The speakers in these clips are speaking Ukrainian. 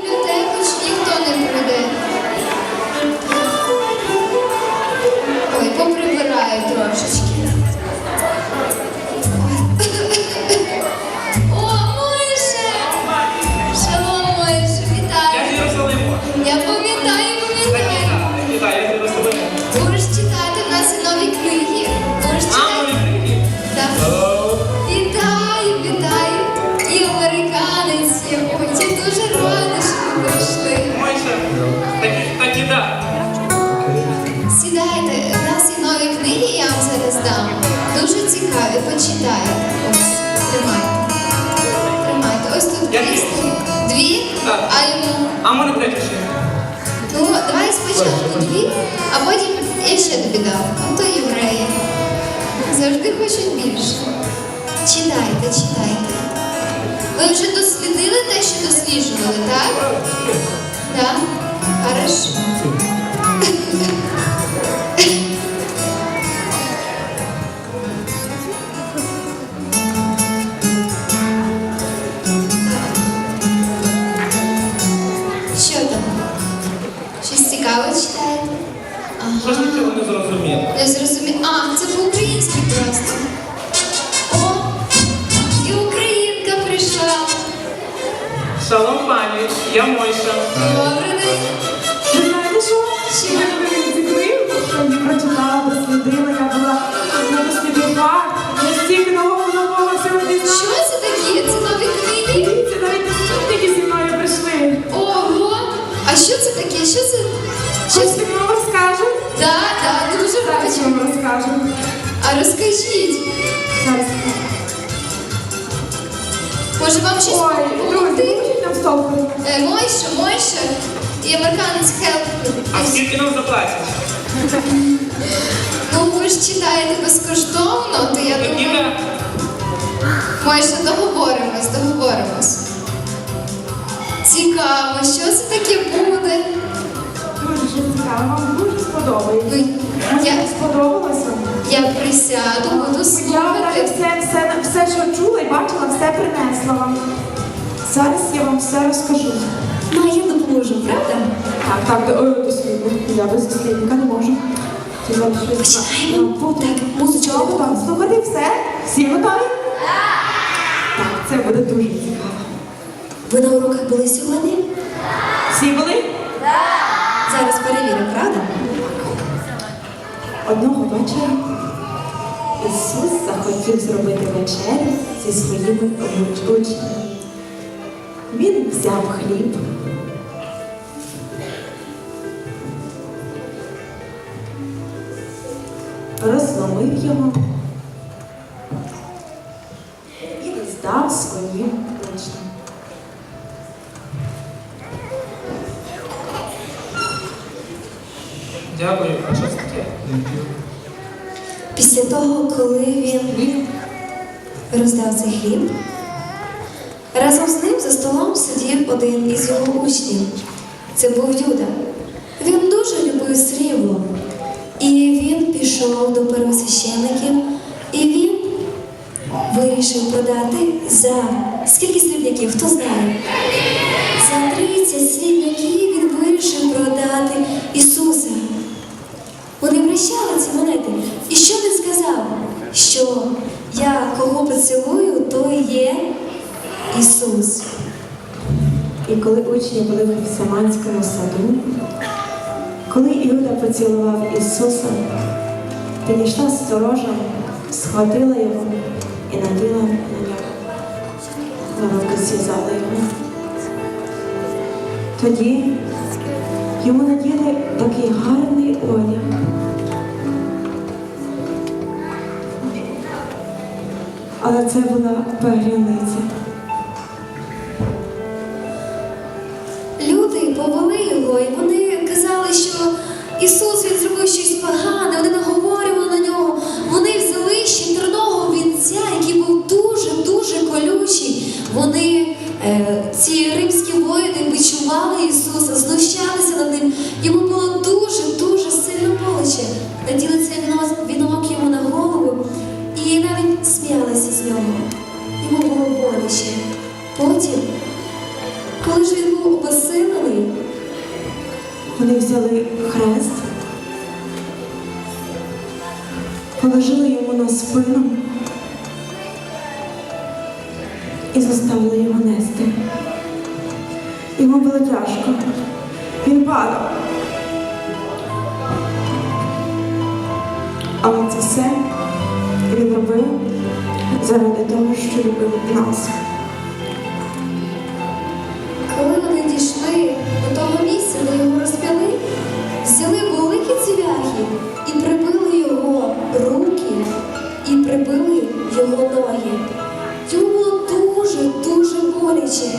бібліотеку хоч ніхто не прийде. Дуже цікаві, почитайте. Ось, тримайте. Тримайте. Ось тут Я дві. Дві, Так. а йому. А мене третя ще. Ну, давай спочатку дві, а потім я ще тобі дам. А то євреї. Завжди хочуть більше. Читайте, читайте. Ви вже дослідили те, що досліджували, так? Так? Хорошо. Щось нічого не зрозумів. Не зрозумів. А, це по-українськи просто. О, і українка прийшла. Шалом, пані. Я Мойша. Добрий день. Ви знаєте що? Що? Я коли ці я прочитала, дослідила, я була на досліджувах, я стільки нового нового сьогодні Що це таке? Це нові книги? Дивіться, навіть наступники зі мною прийшли. Ого! А що це таке? Що це? Що це? Хочете, Да, да, дуже хочу. я вам розкажу. А розкажіть. Зараз. Може вам щось Ой, поможіть нам стовпу. Е, Мойша, Мойша і американець Хелп. А скільки нам заплатять? Ну, ви ж читаєте безкоштовно, то я Так і думаю. да. Мойша, договоримось, договоримось. Цікаво, що це таке буде? Дуже дуже сподобається. Ну, Мені я, сподобалося. я присяду, буду слухати. навіть все, все, все, що чула і бачила, все принесла вам. Зараз я вам все розкажу. Ну, я допоможу, правда? Так, так, до- дослідник. Я без дослідника не можу. Починаємо. Так, музичку. Чого слухати все? Всі готові? Так, це буде дуже цікаво. Ви на уроках були сьогодні? Всі були? Зараз перевіримо, правда? Одного вечора Ісус захотів зробити вечерю зі своїми учнями. Він взяв хліб. Розломив його і роздав своїм учням. Дякую. Після того, коли він роздав цей хліб, разом з ним за столом сидів один із його учнів. Це був Юда. Він дуже любив срібло. І він пішов до первосвящеників, і він вирішив продати за скільки срібняків, хто знає? За 30 кого поцілую, той є Ісус. І коли учні були в Гефсиманському саду, коли Іуда поцілував Ісуса, підійшла сторожа, схватила його і наділа на нього. На руки зв'язала його. Тоді йому наділи такий гарний одяг. Але це була погрівниця. Люди повели його, і вони казали, що Ісус взяли хрест, положили йому на спину і заставили його нести. Йому було тяжко. Він падав. Але це все він робив заради того, що любив нас. Прибили його ноги. Йому було дуже, дуже боляче.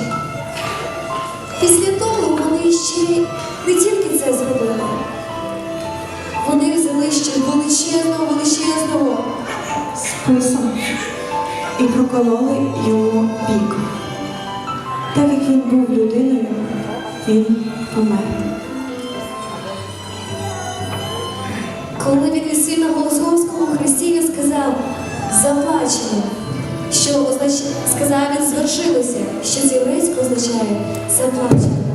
Після того вони ще не тільки це зробили. Вони взяли ще величезного, величезного списом і прокололи йому бік. Так як він був людиною, він помер. Коли він висів на Голгофському хресті, він сказав заплачено, що означає, сказав він звершилося, що з єврейського означає заплачено.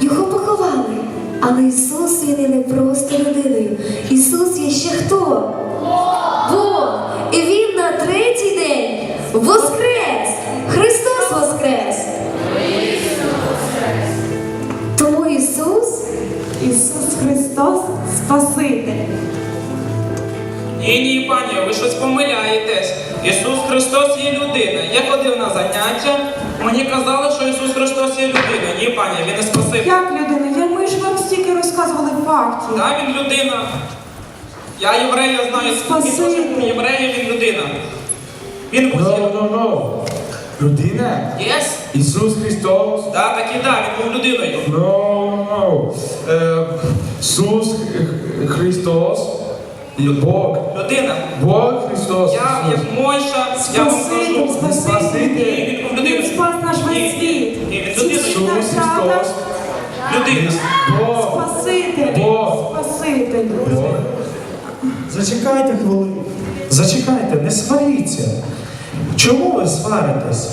Його поховали. Але Ісус він є не просто людиною. Ісус є ще хто? Бог! І Він на третій день воскрес! Христос воскрес! Тому Ісус Ісус Христос Спаситель. Ні, ні, пані, ви щось помиляєтесь. Ісус Христос є людина. Я ходив на заняття, мені казали, що Ісус Христос є людина. Ні, пані, він не спасив. Як людина? Я, ми ж вам стільки розказували фактів. Так, він людина. Я єврея знаю, був євреєм, він людина. Він був No, no, no. Людина? Єс? Ісус Христос? Так, так і так, він був людиною. No, no. Е, Ісус Христос Бог. Людина. Бог Христос. Я, як Мойша, я вам Спаситель, кажу. Спаситель. Ні, спас наш весь світ. Ні, Ісус Христос. Людина. Бог. Спаситель. Бог. Спаситель. Бог. Зачекайте хвилину. Зачекайте, не сваріться. Чому ви сваритесь?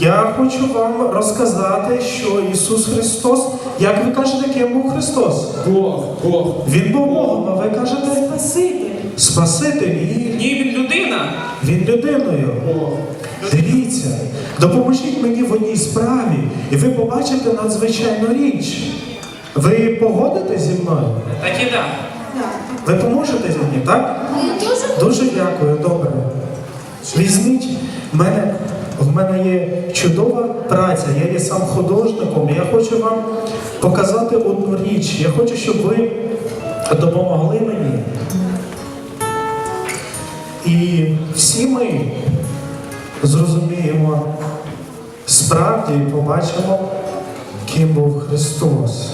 Я хочу вам розказати, що Ісус Христос, як ви кажете, ким був Христос? Бог. Бог. Він був Богом, а ви кажете Спаситель. Спаситель і Ні, він людина. він людиною. Дивіться, допоможіть мені в одній справі, і ви побачите надзвичайну річ. Ви погодитесь зі мною? Так і так. Ви поможете зі мені, так? дуже Дуже дякую, добре. Візьміть мене. В мене є чудова праця, я є сам художником. і Я хочу вам показати одну річ. Я хочу, щоб ви допомогли мені. І всі ми зрозуміємо справді і побачимо, ким був Христос.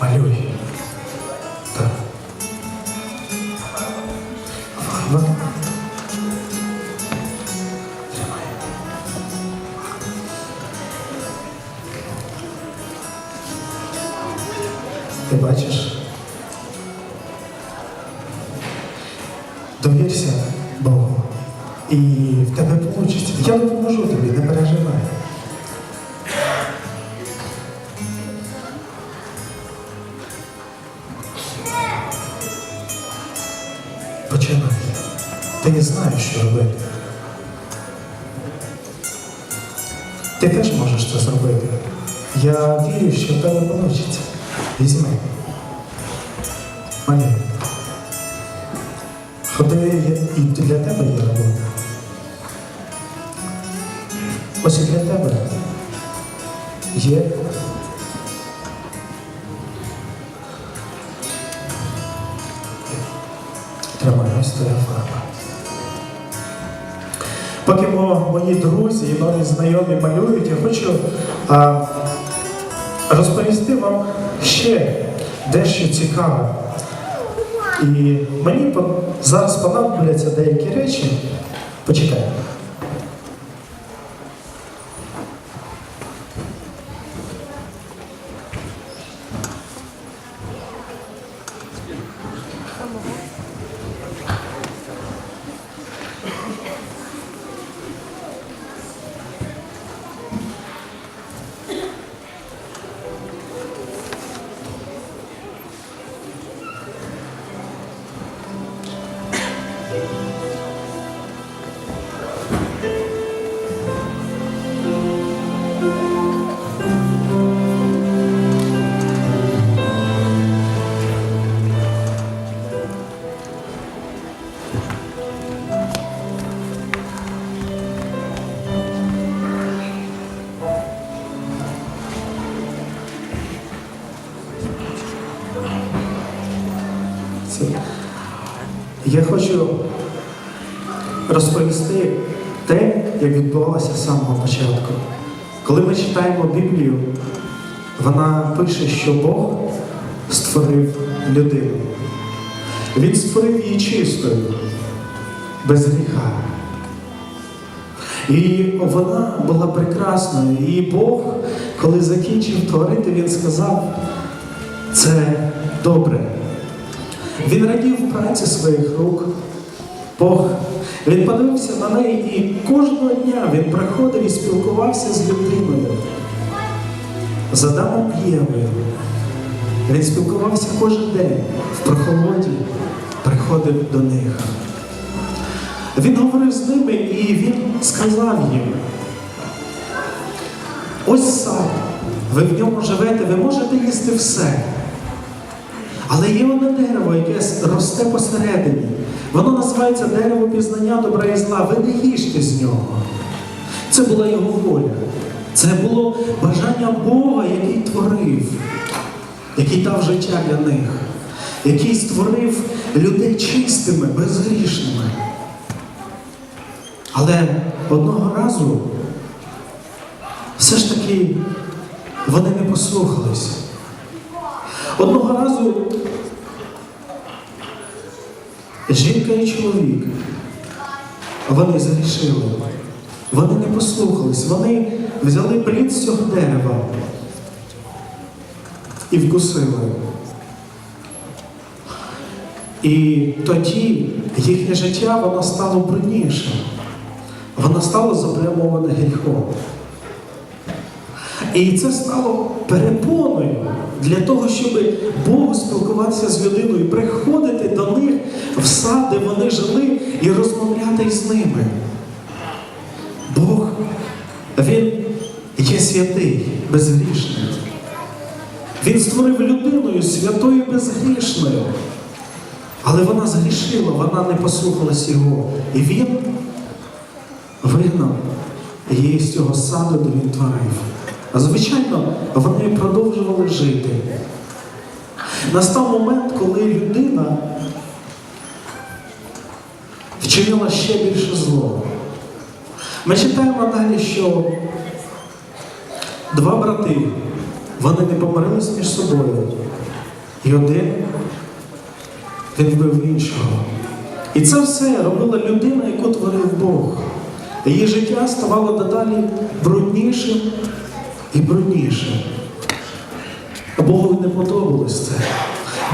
Малюй. Так. Починай. ти не знаєш, що робити. Ти теж можеш це зробити. Я вірю, що в тебе вийде. Візьми. Марія. Ходи, і для тебе є робота. Ось і для тебе є. Тримай, ось. Поки мої друзі і нові знайомі малюють, я хочу а, розповісти вам ще дещо цікаве. І мені зараз понадобляться деякі речі. Почекай. Початку. Коли ми читаємо Біблію, вона пише, що Бог створив людину. Він створив її чистою, без гріха. І вона була прекрасною. І Бог, коли закінчив творити, він сказав, це добре. Він радів праці своїх рук. Бог. Він подивився на неї і кожного дня він приходив і спілкувався з людиною. З Адамом Євою. Він спілкувався кожен день в прохолоді, приходив до них. Він говорив з ними і він сказав їм: ось сад, ви в ньому живете, ви можете їсти все. Але є одне дерево, яке росте посередині. Воно називається дерево пізнання добра і зла. Ви не їжте з нього. Це була його воля. Це було бажання Бога, який творив, який дав життя для них, який створив людей чистими, безгрішними. Але одного разу все ж таки вони не послухались. Одного разу жінка і чоловік, вони зарішили, вони не послухались, вони взяли плід з цього дерева і вкусили. І тоді їхнє життя воно стало бруднішим, воно стало заплямоване гріхом. І це стало перепоною для того, щоб Богу спілкуватися з людиною, приходити до них в сад, де вони жили, і розмовляти з ними. Бог, Він є святий, безгрішний. Він створив людиною святою безгрішною. Але вона згрішила, вона не послухалась його. І він вигнав її з цього саду, де він творив. Звичайно, вони продовжували жити. Настав момент, коли людина вчинила ще більше зло. Ми читаємо далі, що два брати, вони не помирились між собою. І один він вбив іншого. І це все робила людина, яку творив Бог. Її життя ставало дедалі бруднішим і бруднішим. А Богу не подобалось це.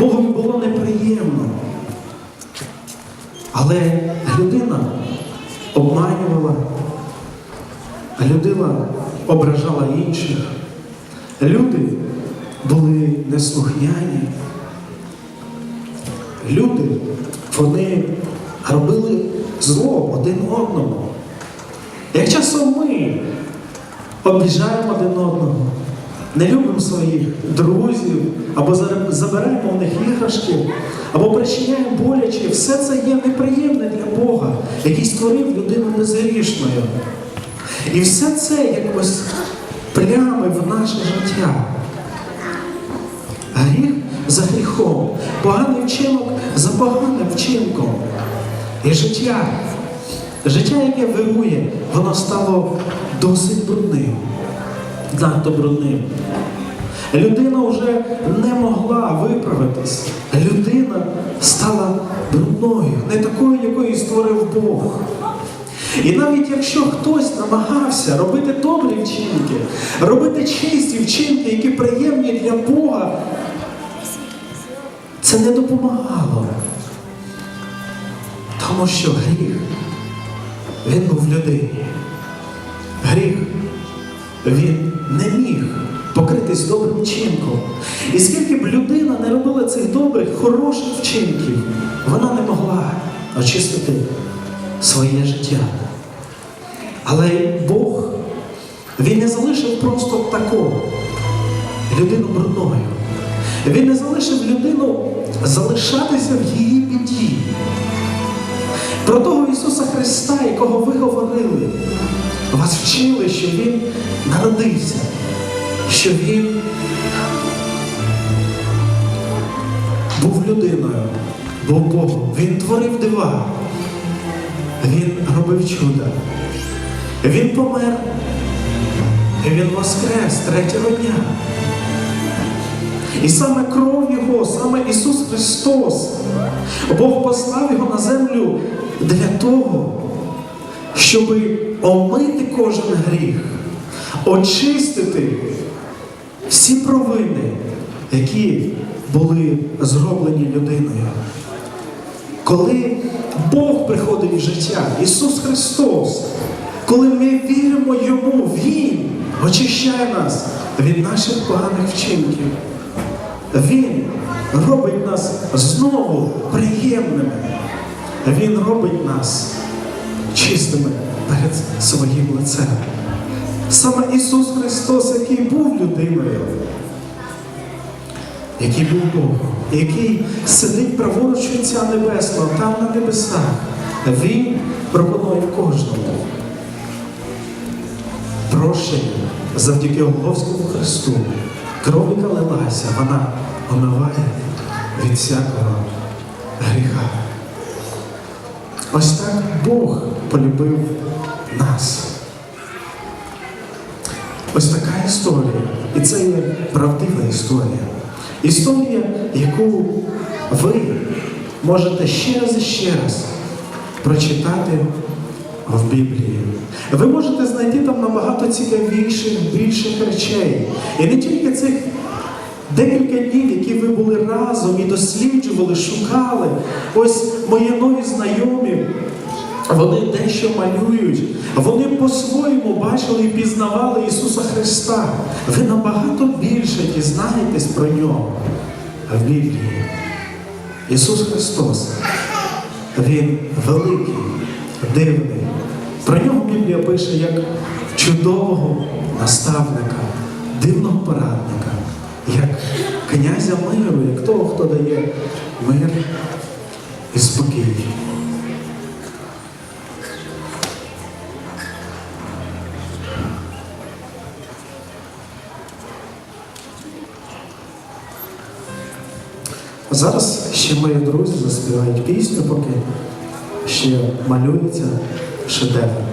Богові було неприємно. Але людина обманювала, людина ображала інших. Люди були неслухняні. Люди, вони робили зло один одному. Як часом ми обіжаємо один одного, не любимо своїх друзів, або забираємо у них іграшки, або причиняємо боляче, все це є неприємне для Бога, який створив людину безгрішною. І все це якось плями в наше життя. Гріх за гріхом, поганий вчинок за поганим вчинком. І життя, життя, яке вирує, воно стало досить брудним, надто брудним. Людина вже не могла виправитись. Людина стала брудною, не такою, якою створив Бог. І навіть якщо хтось намагався робити добрі вчинки, робити чисті вчинки, які приємні для Бога, це не допомагало. Тому що гріх, він був в людині. Гріх, він не міг покритись добрим вчинком. І скільки б людина не робила цих добрих, хороших вчинків, вона не могла очистити своє життя. Але Бог, Він не залишив просто такого людину брудною. Він не залишив людину залишатися в її біді. Про того Ісуса Христа, якого ви говорили, вас вчили, що Він народився, що Він був людиною, був Богом. Він творив дива. Він робив чуда. Він помер. І він воскрес третього дня. І саме кров Його, саме Ісус Христос, Бог послав Його на землю для того, щоб омити кожен гріх, очистити всі провини, які були зроблені людиною. Коли Бог приходить в життя, Ісус Христос, коли ми віримо Йому, Він очищає нас від наших поганих вчинків. Він робить нас знову приємними. Він робить нас чистими перед своїм лицем. Саме Ісус Христос, який був людиною, який був Богом, який сидить праворуч Отця Небесного, там на небесах, Він пропонує кожному прощення завдяки Голговському Христу. Кров, яка лилася, вона омиває від всякого гріха. Ось так Бог полюбив нас. Ось така історія. І це є правдива історія. Історія, яку ви можете ще раз і ще раз прочитати в Біблії. Ви можете знайти там набагато цікавіших, більших речей. І не тільки цих декілька днів, які ви були разом і досліджували, шукали. Ось мої нові знайомі. Вони дещо малюють, вони по-своєму бачили і пізнавали Ісуса Христа. Ви набагато більше дізнаєтесь про нього в Біблії. Ісус Христос, Він великий, дивний. Про нього Біблія пише як чудового наставника, дивного порадника, як князя миру, як того, хто дає мир і спокій. Зараз ще мої друзі заспівають пісню, поки ще малюється шедевр.